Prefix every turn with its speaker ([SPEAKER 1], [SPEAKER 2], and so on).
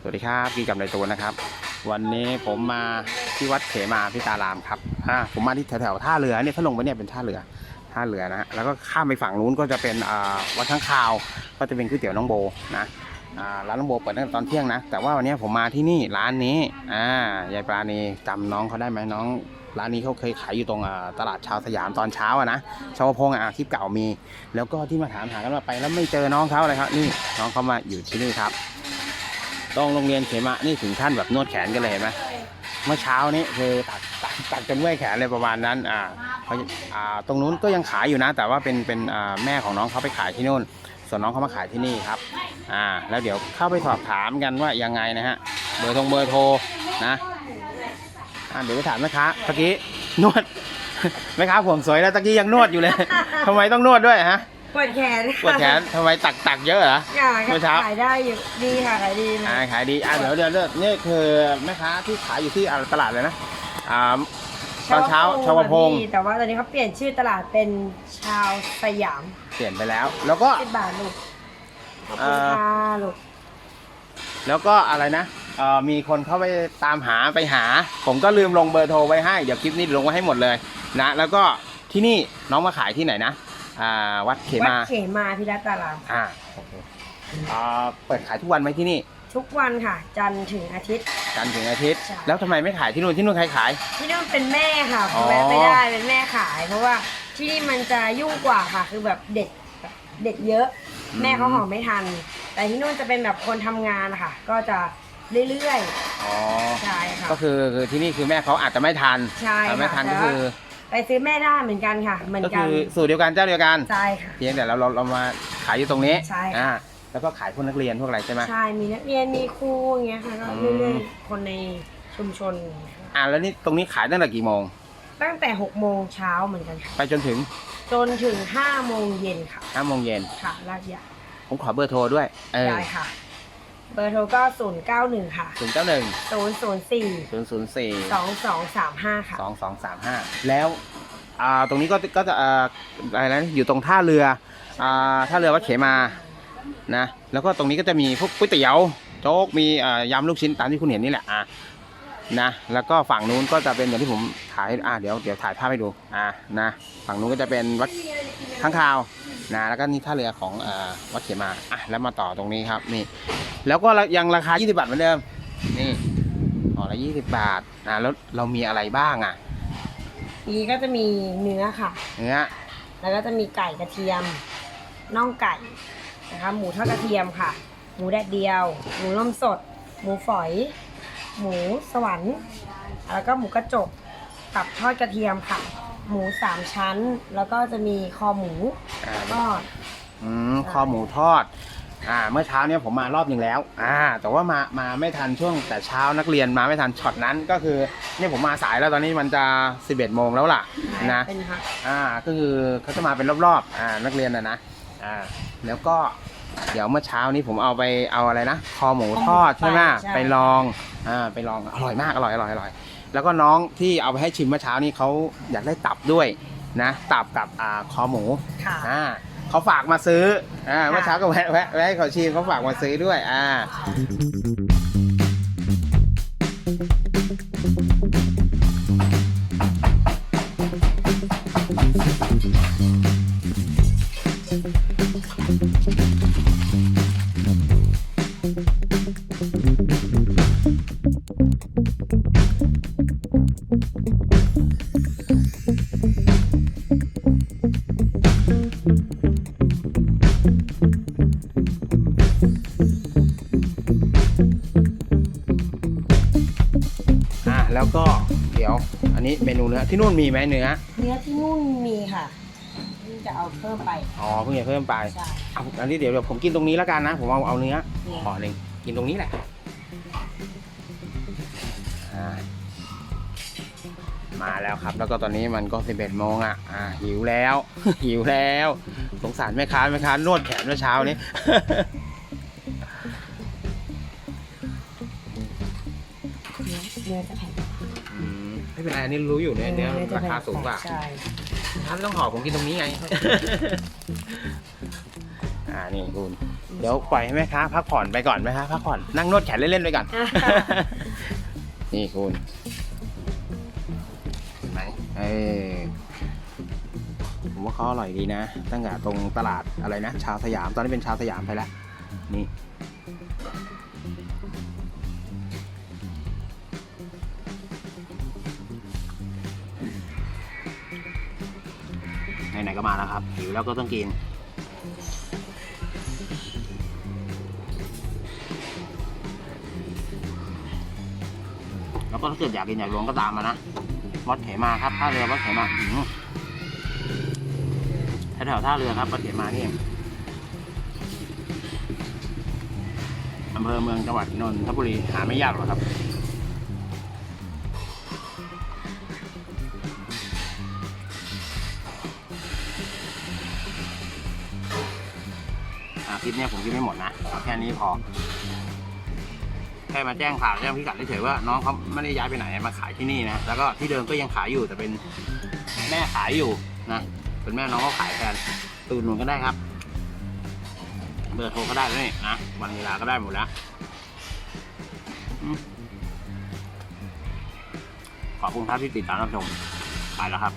[SPEAKER 1] สวัสดีครับกีกับนายตูนนะครับ วันนี้ผมมาที่วัดเขมาพิตารามครับอ่าผมมาที่แถวๆท่าเรือเนี่ยถ้าลงไปเนี่ยเป็นท่าเรือท่าเรือนะแล้วก็ข้ามไปฝั่งนู้นก็จะเป็นอ่าวัดข้างคาว ก็จะเป็นก๋วยเตี๋ยวน้องโบนะอ่าร้านน้องโบเปิดตั้งแต่ตอนเที่ยงนะ แต่ว่าวันนี้ผมมาที่นี่ร้านนี้อ่ายายปราณีจำน้องเขาได้ไหมน้องร้านนี้เขาเคยขายอยู่ตรงตลาดชาวสยามตอนเช้าอะนะชาวพงอะคลิปเก่ามี แล้วก็ที่มาถามหากันว่าไปแล้วไม่เจอน้องเขาเลยครับ นี่น้องเขามาอยู่ที่นี่ครับ ตรงโรงเรียนเขมะนี่ถึงขั้นแบบนวดแขนกันเลยเห็นไหมเมื่อเช้านี้คือตัดตัดตัดจนเมื่อยแขนเลยประมาณนั้นอ่าเขาอ่าตรงนู้นก็ยังขายอยู่นะ แต่ว่าเป็นเป็นอ่าแม่ของน้องเขาไปขายที่นู่น ส่วนน้องเขามาขายที่นี่ครับอ่าแล้วเดี๋ยวเข้าไปสอบถามกันว่ายังไงนะฮะเบอร์ทงเบอร์โทรนะอ่าเดี๋ยวไปถามแม่ค้าตะกี้นวดแม่ค้าผมสวยแล้วตะกี้ยังนวดอยู่เลยทำไมต้องนวดด้วยฮะ
[SPEAKER 2] ปวดแขน
[SPEAKER 1] ปวดแขนทำไมตักตักเยอะเหรอ
[SPEAKER 2] ค่ะ
[SPEAKER 1] เมื่อเช้า
[SPEAKER 2] ขายได้อยู่ดีค่ะขายดีนะ
[SPEAKER 1] อ่าขายดีอ่าเดี๋ยวเดี๋ยวเดี๋ยวนี่คือแม่ค้าที่ขายอยู่ที่อ่าตลาดเลยนะอ่าตอนเช้าชาวพงศ์
[SPEAKER 2] พี่แต่ว่าตอนนี้เขาเปลี่ยนชื่อตลาดเป็นชาวสยาม
[SPEAKER 1] เปลี่ยนไปแล้ว แล้วก็
[SPEAKER 2] สิบบาทลูกขอบ
[SPEAKER 1] เอ่
[SPEAKER 2] คุณ
[SPEAKER 1] อ
[SPEAKER 2] ค่ะลูก
[SPEAKER 1] แล้วก็อะไรนะเอ่อมีคนเข้าไปตามหาไปหา ผมก็ลืมลงเบอร์โทรไว้ให้ เดี๋ยวคลิปนี้ลงไว้ให้หมดเลยนะ แล้วก็ที่นี่น้องมาขายที่ไหนนะ อ่าวัดเข
[SPEAKER 2] วัด
[SPEAKER 1] มา
[SPEAKER 2] เขมาพิรัตาราม
[SPEAKER 1] อ่าโอเคอ่าเปิดขายทุกวันไหมที่นี่
[SPEAKER 2] ทุกวันค่ะ จันทร์ถึงอาทิตย์
[SPEAKER 1] จันทร์ถึงอาทิตย์
[SPEAKER 2] ใช่
[SPEAKER 1] แล้วทำไมไม่ขายที่นู่นที่นู่นใครขาย
[SPEAKER 2] ที่นู่นเป็นแม่ค่ะ
[SPEAKER 1] อ๋อ
[SPEAKER 2] แวะไม่ได้เป็นแม่ขาย เพราะว่าที่นี่มันจะยุ่งกว่าค่ะ คือแบบเด็กแบบเด็กเยอะ แม่เขาห่อไม่ทัน แต่ที่นู่นจะเป็นแบบคนทำงานค่ะ ก็จะเรื่อย
[SPEAKER 1] อ๋อ
[SPEAKER 2] ๆใช่ค่ะ
[SPEAKER 1] ก็คือคือที่นี่คือแม่เขาอาจจะไม่ทัน
[SPEAKER 2] ใช่
[SPEAKER 1] แต่ไม่
[SPEAKER 2] ค่ะ
[SPEAKER 1] ทันก็
[SPEAKER 2] แต่
[SPEAKER 1] คือ
[SPEAKER 2] ว่า ไปซื้อแม่ได้เหมือนกันค่ะ เหมือน
[SPEAKER 1] ก็
[SPEAKER 2] กั
[SPEAKER 1] คื
[SPEAKER 2] น
[SPEAKER 1] อสูตรเดียวกันเจ้าเดียวกัน
[SPEAKER 2] ใช่ค่ะ
[SPEAKER 1] เพียงแต่เราเราเรามาขายอยู่ตรงนี้
[SPEAKER 2] ใช่ค่ะ
[SPEAKER 1] อ่าแล้วก็ขายพวกนักเรียนพวกอะไรใช่ไหม
[SPEAKER 2] ใช่มีนักเรียนมีครูอย่างเงี้ยค่ะก็
[SPEAKER 1] อืม
[SPEAKER 2] เรื่อยๆคนในชุมชน
[SPEAKER 1] อ่าแล้วนี่ตรงนี้ขายตั้งแต่กี่โมง
[SPEAKER 2] ตั้งแต่6โมงเช้าเหมือนกันค่ะ
[SPEAKER 1] ไปจนถึง
[SPEAKER 2] จนถึง5โมงเย็นค่ะ
[SPEAKER 1] 5โมงเย็น
[SPEAKER 2] ค่ะลาดยา
[SPEAKER 1] ผมขอเบอร์โทรด้วย เออ
[SPEAKER 2] ได้ค่ะ เบอร์โทรก็ 091 ค่ะ
[SPEAKER 1] ศูนย์เก้าหนึ่ง
[SPEAKER 2] 004
[SPEAKER 1] ศูนย์ศูนย์สี่
[SPEAKER 2] 2235 ค่ะ
[SPEAKER 1] สองสองสามห้าแล้วอ่าตรงนี้ก็ก็จะอ่าอะไรนะอยู่ตรงท่าเรืออ่าท่าเรือวัดเขมานะแล้วก็ตรงนี้ก็จะมีพวกก๋วยเตี๋ยวโจ๊กมีอ่ายำลูกชิ้นตามที่คุณเห็นนี่แหละอะนะแล้วก็ฝั่งนู้นก็จะเป็นอย่างที่ผมถ่ายให้อ่าเดี๋ยวเดี๋ยวถ่ายภาพให้ดูอ่านะฝั่งนู้นก็จะเป็นวัดข้างคาวนะแล้วก็นี่ท่าเรือของอ่าวัดเขมาอะแล้วมาต่อตรงนี้ครับนี่ แล้วก็ยังราคา 20 บาทเหมือนเดิม นี่ห่อละ 20 บาทอ่าแล้วเรามีอะไรบ้างอะ
[SPEAKER 2] นี้ก็จะมีเนื้อค่ะ
[SPEAKER 1] เนื้อ
[SPEAKER 2] แล้วก็จะมีไก่กระเทียมน่องไก่นะคะหมูทอดกระเทียมค่ะ หมูแดดเดียว หมูนมสด หมูฝอย หมูสวรรค์ แล้วก็หมูกระจกตับทอดกระเทียมค่ะ หมูสามชั้น แล้วก็จะมีคอหมู
[SPEAKER 1] อ่า
[SPEAKER 2] ทอด
[SPEAKER 1] อืมคอหมูทอด อ่าเมื่อเช้าเนี่ยผมมารอบหนึ่งแล้วอ่าแต่ว่ามามาไม่ทันช่วงแต่เช้านักเรียนมาไม่ทันช็อตนั้นก็คือเนี่ยผมมาสายแล้วตอนนี้มันจะ 11โมงแล้วล่ะนะ
[SPEAKER 2] เป็นค่ะ
[SPEAKER 1] อ่าก็คือเขาจะมาเป็นรอบๆอ่านักเรียนนะนะอ่าแล้วก็เดี๋ยวเมื่อเช้านี้ผมเอาไปเอาอะไรนะคอหมูทอดใช่ไหมไปลองอ่าไปลองอร่อยมากอร่อยอร่อยอร่อยแล้วก็น้องที่เอาไปให้ชิมเมื่อเช้านี้เขาอยากได้ตับด้วยนะ ตับกับอ่าคอหมู
[SPEAKER 2] ค่ะ
[SPEAKER 1] อ่า เขาฝากมาซื้ออ่าเมื่อเช้าก็แวะแวะแวะให้เขาชิมเขาฝากมาซื้อด้วยอ่าอ่า แล้วก็เดี๋ยว อันนี้เมนูเนื้อที่นู่นมีไหมเนื้อ
[SPEAKER 2] เนื้อที่นู่นมีค่ะนี่จะเอาเพิ่มไป
[SPEAKER 1] อ๋อเพิ่งจะเพิ่มไป
[SPEAKER 2] ใช่
[SPEAKER 1] เอาอันนี้เดี๋ยวเดี๋ยวผมกินตรงนี้แล้วกันนะ ผมเอาเอาเนื้อ
[SPEAKER 2] นี่
[SPEAKER 1] ห่อหนึ่งกินตรงนี้แหละอ่ามาแล้วครับ แล้วก็ตอนนี้มันก็11โมงอะอ่าหิวแล้ว หิวแล้วสงสารแม่ค้าแม่ค้านวดแขนเมื่อเช้านี้
[SPEAKER 2] เนื้อจะแข็ง
[SPEAKER 1] อืม ไม่เป็นไรอันนี้รู้อยู่เนื้อเนื้อ
[SPEAKER 2] จะ
[SPEAKER 1] รา
[SPEAKER 2] แข็
[SPEAKER 1] คาสูงกว่า
[SPEAKER 2] ใช่
[SPEAKER 1] ถ้าไม่ต้องห่อผมกินตรงนี้ไง อ่านี่คุณ
[SPEAKER 2] อืม
[SPEAKER 1] เดี๋ยวปล่อยให้แม่ค้าพักผ่อนไปก่อนไหมคะพักผ่อนนั่งนวดแขนเล่นๆไปก่อน
[SPEAKER 2] อ่า
[SPEAKER 1] นี่คุณเห็นไหมเออผมว่าเขาอร่อยดีนะ ตั้งแต่ตรงตลาดอะไรนะ ชาวสยามตอนนี้เป็นชาวสยามไปแล้วนี่ ไหนๆก็มาแล้วครับหิวแล้วก็ต้องกิน แล้วก็ถ้าเกิดอยากกินอยากลงก็ตามมานะวัดเขมาครับท่าเรือวัดเขมาแถวๆท่าเรือครับวัดเขมานี่เองอำเภอเมืองจังหวัดนนทบุรีหาไม่ยากหรอกครับ คลิปเนี้ยผมคิดไม่หมดนะเอาแค่นี้พอแค่มาแจ้งข่าวแจ้งพิกัดเฉยๆว่าน้องเขาไม่ได้ย้ายไปไหนมาขายที่นี่นะแล้วก็ที่เดิมก็ยังขายอยู่แต่เป็นแม่ขายอยู่นะเป็นแม่น้องเขาขายแทนตูนนุนก็ได้ครับ เบอร์โทรก็ได้แล้วนี่นะวันเวลาก็ได้หมดแล้วขอบคุณครับที่ติดตามรับชมไปแล้วครับ